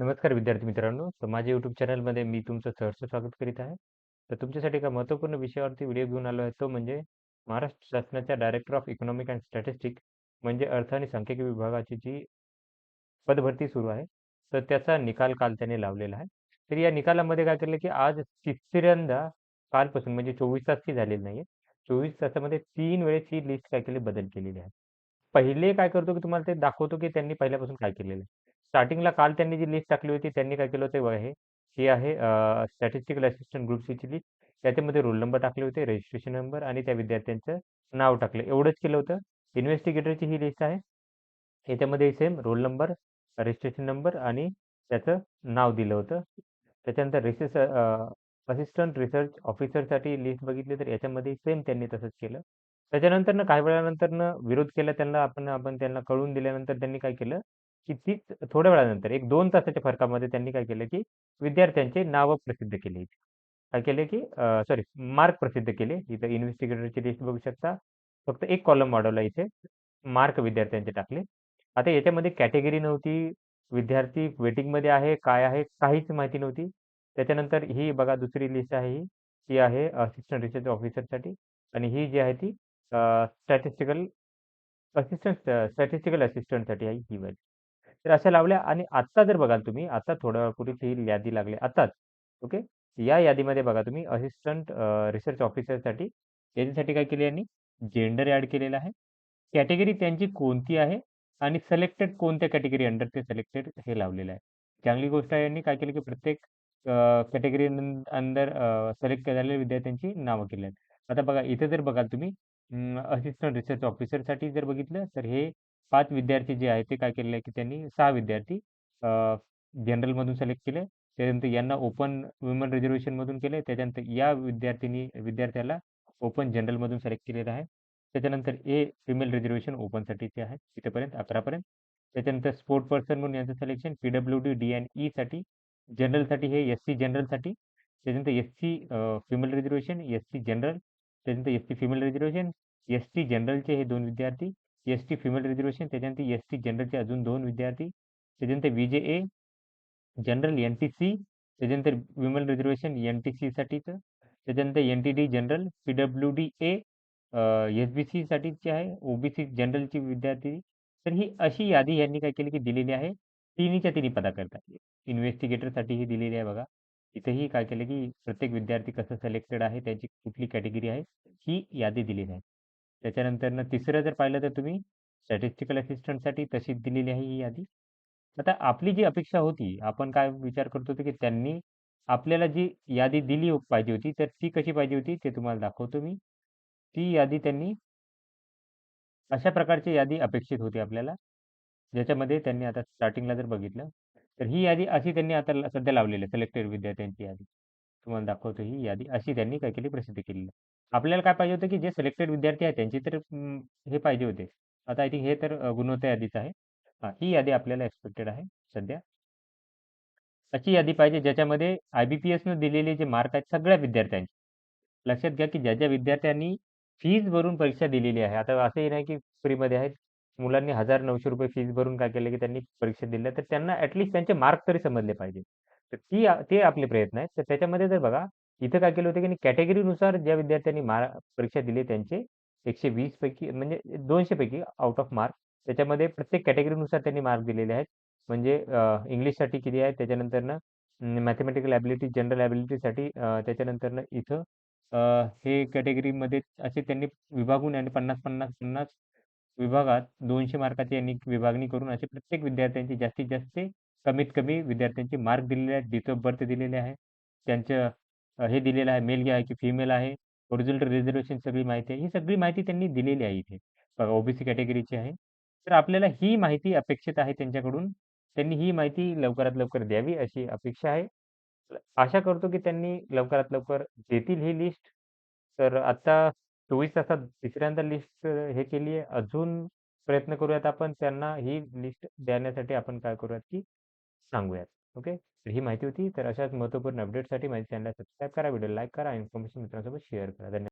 नमस्कार विद्यार्थी मित्रांनो. तर माझ्या YouTube चॅनलमध्ये मी तुमचं सहर्ष स्वागत करीत आहे. तर तुमच्यासाठी एका महत्त्वपूर्ण विषयावरती व्हिडिओ घेऊन आलो आहे. तो म्हणजे महाराष्ट्र शासनाच्या director of economic and statistic म्हणजे अर्थ आणि सांख्यिकी विभागाची जी पदभरती सुरू आहे. तर त्याचा निकाल काल त्याने लावलेला आहे. तर या निकालामध्ये काय केलं, की आज तिसऱ्यांदा कालपासून म्हणजे 24 तासही झालेली नाहीये. 24 तासामध्ये तीन वेळेस ही लिस्ट काय केली बदल केलेली आहे. पहिले काय करतो, की तुम्हाला ते दाखवतो, की त्यांनी पहिल्यापासून काय केलेलं आहे. स्टार्टिंगला काल त्यांनी जी लिस्ट टाकली होती, त्यांनी काय केलं होतं बघा हे. ही आहे स्टॅटिस्टिकल असिस्टंट ग्रुप सीची लिस्ट. त्याच्यामध्ये रोल नंबर टाकले होते, रजिस्ट्रेशन नंबर आणि त्या विद्यार्थ्यांचं नाव टाकलं. एवढंच केलं होतं. इन्व्हेस्टिगेटरची ही लिस्ट आहे. याच्यामध्ये same roll number, registration number आणि त्याचं नाव दिलं होतं. त्याच्यानंतर रिसर्च असिस्टंट रिसर्च ऑफिसरसाठी लिस्ट बघितली तर याच्यामध्ये सेम त्यांनी तसंच केलं. त्याच्यानंतरनं काही वेळानंतरनं विरोध केला त्यांना आपण आपण त्यांना कळून दिल्यानंतर त्यांनी काय केलं, की तीच थोड्या वेळानंतर 1-2 तासाच्या फरकामध्ये त्यांनी काय केलं, की विद्यार्थ्यांचे नावं प्रसिद्ध केली. काय केले, की सॉरी मार्क प्रसिद्ध केले. इथं इन्व्हेस्टिगेटरची लिस्ट बघू शकता. फक्त एक कॉलम वाढवला इथे. मार्क विद्यार्थ्यांचे टाकले. आता याच्यामध्ये कॅटेगरी नव्हती. विद्यार्थी वेटिंगमध्ये आहे, काय आहे, काहीच माहिती नव्हती. त्याच्यानंतर ही बघा दुसरी लिस्ट आहे ही. ती आहे असिस्टंट रिसर्च ऑफिसरसाठी आणि ही जी आहे ती स्टॅटिस्टिकल असिस्टंट स्टॅटिस्टिकल असिस्टंटसाठी आहे ही वाली. तर अशा लावल्या आणि आत्ता जर बघाल तुम्ही, आता थोड्या वेळापूर्वीच ही यादी लागली आत्ताच. ओके. या यादीमध्ये बघा तुम्ही असिस्टंट रिसर्च ऑफिसरसाठी त्यांच्यासाठी काय केले यांनी जेंडर ॲड केलेला आहे. कॅटेगरी त्यांची कोणती आहे आणि सिलेक्टेड कोणत्या कॅटेगरी अंडर ते सिलेक्टेड हे लावलेलं आहे. चांगली गोष्ट आहे यांनी काय केलं, की प्रत्येक कॅटेगरी अंदर सिलेक्ट झालेल्या विद्यार्थ्यांची नावं केली आहेत. आता बघा इथे जर बघाल तुम्ही असिस्टंट रिसर्च ऑफिसरसाठी जर बघितलं तर हे 5 विद्यार्थी जे आहेत ते काय केलेलं आहे, की त्यांनी 6 विद्यार्थी जनरलमधून सिलेक्ट केले. ओपन वुमन रिझर्व्हेशनमधून केले. त्याच्यानंतर या विद्यार्थिनी विद्यार्थ्याला ओपन जनरलमधून सिलेक्ट केलेलं आहे. त्याच्यानंतर ए फिमेल रिझर्व्हेशन ओपनसाठीचे आहे तिथपर्यंत 11 पर्यंत. त्याच्यानंतर स्पोर्ट पर्सन म्हणून यांचं सिलेक्शन पी-डब्ल्यू-डी, डी अँड ईसाठी. जनरलसाठी हे एस-सी जनरलसाठी. त्याच्यानंतर SC female reservation, SC general. त्याच्यानंतर S C female reservation, S C जनरलचे हे 2 विद्यार्थी. एस-टी फिमेल रिझर्व्हेशन त्याच्यानंतर एस-टी जनरलचे अजून 2 विद्यार्थी. त्याच्यानंतर व्ही-जे-ए जनरल एन-टी-सी. त्याच्यानंतर विमेन रिझर्व्हेशन एन-टी-सीसाठीचं. त्याच्यानंतर एन-टी-डी जनरल, पी-डब्ल्यू-डी-ए एस-बी-सीसाठीची आहे. ओ-बी-सी जनरलची विद्यार्थी. तर ही अशी यादी यांनी काय केली, की दिलेली आहे. तिन्हीच्या तिन्ही पदाकरता. इन्व्हेस्टिगेटरसाठी ही दिलेली आहे बघा. इथेही काय केलं, की प्रत्येक विद्यार्थी कसं सिलेक्टेड आहे, त्याची कुठली कॅटेगरी आहे, ही यादी दिलेली आहे. त्याच्यानंतरनं तिसरं जर पाहिलं तर तुम्ही स्टॅटिस्टिकल असिस्टंटसाठी तशीच दिलेली आहे ही यादी. आता आपली जी अपेक्षा होती, आपण काय विचार करत होतो, की त्यांनी आपल्याला जी यादी दिली हो, पाहिजे होती, तर ती कशी पाहिजे होती ते तुम्हाला दाखवतो मी. ती यादी त्यांनी अशा प्रकारची यादी अपेक्षित होती आपल्याला. ज्याच्यामध्ये त्यांनी आता स्टार्टिंगला जर बघितलं, तर ही यादी अशी त्यांनी आता सध्या लावलेली आहे सिलेक्टेड विद्यार्थ्यांची यादी. तुम्हाला दाखवतो ही यादी अशी त्यांनी काय केली प्रसिद्ध केलेली आहे. आपल्याला काय पाहिजे होतं, की जे सिलेक्टेड विद्यार्थी आहेत त्यांची तर हे पाहिजे होते. आता आय थिंक हे तर गुणवत्ता यादीच आहे. हां, ही यादी आपल्याला एक्सपेक्टेड आहे सध्या. अशी यादी पाहिजे ज्याच्यामध्ये आय-बी-पी-एसनं दिलेले जे मार्क आहेत सगळ्या विद्यार्थ्यांचे. लक्षात घ्या, की ज्या ज्या विद्यार्थ्यांनी फीज भरून परीक्षा दिलेली आहे. आता असंही नाही, की फ्रीमध्ये आहेत. मुलांनी हजार नऊशे रुपये फीज भरून काय केलं, की त्यांनी परीक्षा दिल्या. तर त्यांना ॲटलीस्ट त्यांचे मार्क तरी समजले पाहिजे. तर ती ते आपले प्रयत्न आहेत. तर त्याच्यामध्ये जर बघा, इथं काय केलं होतं, की कॅटेगरीनुसार ज्या विद्यार्थ्यांनी मार्क परीक्षा दिली त्यांचे 120 पैकी म्हणजे दोनशे पैकी आउट ऑफ मार्क त्याच्यामध्ये प्रत्येक कॅटेगरीनुसार त्यांनी मार्क दिलेले आहेत. म्हणजे इंग्लिशसाठी किती आहे त्याच्यानंतरनं मॅथेमॅटिकल ॲबिलिटी जनरल ॲबिलिटीसाठी त्याच्यानंतरनं इथं हे कॅटेगरीमध्ये असे त्यांनी विभागून आणि 50-50-50 विभागात दोनशे मार्काची यांनी विभागणी करून असे प्रत्येक विद्यार्थ्यांची जास्तीत जास्त कमीत कमी विद्यार्थ्यांचे मार्क दिलेले आहेत. डेट ऑफ बर्थ दिलेले आहे. त्यांचं हे दिलेलं आहे मेल आहे की फिमेल आहे. ओरिजिनल रिझर्वेशन सगळी माहिती आहे. ही सगळी माहिती त्यांनी दिलेली आहे इथे. बघा ओ-बी-सी कॅटेगरीची आहे. तर आपल्याला ही माहिती अपेक्षित आहे त्यांच्याकडून. त्यांनी ही माहिती लवकरात लवकर द्यावी अशी अपेक्षा आहे. आशा करतो, की त्यांनी लवकरात लवकर देतील ही लिस्ट. तर आता 24 तासात तिसऱ्यांदा लिस्ट हे केली आहे. अजून प्रयत्न करूयात आपण त्यांना ही लिस्ट देण्यासाठी आपण काय करूयात, की सांगूयात. ओके. तर ही माहिती होती. तर अशाच महत्त्वपूर्ण अपडेटसाठी माझ्या चॅनलला सबस्क्राईब करा, व्हिडिओ लाईक करा, इन्फॉर्मेशन मित्रांसोबत शेअर करा. धन्यवाद.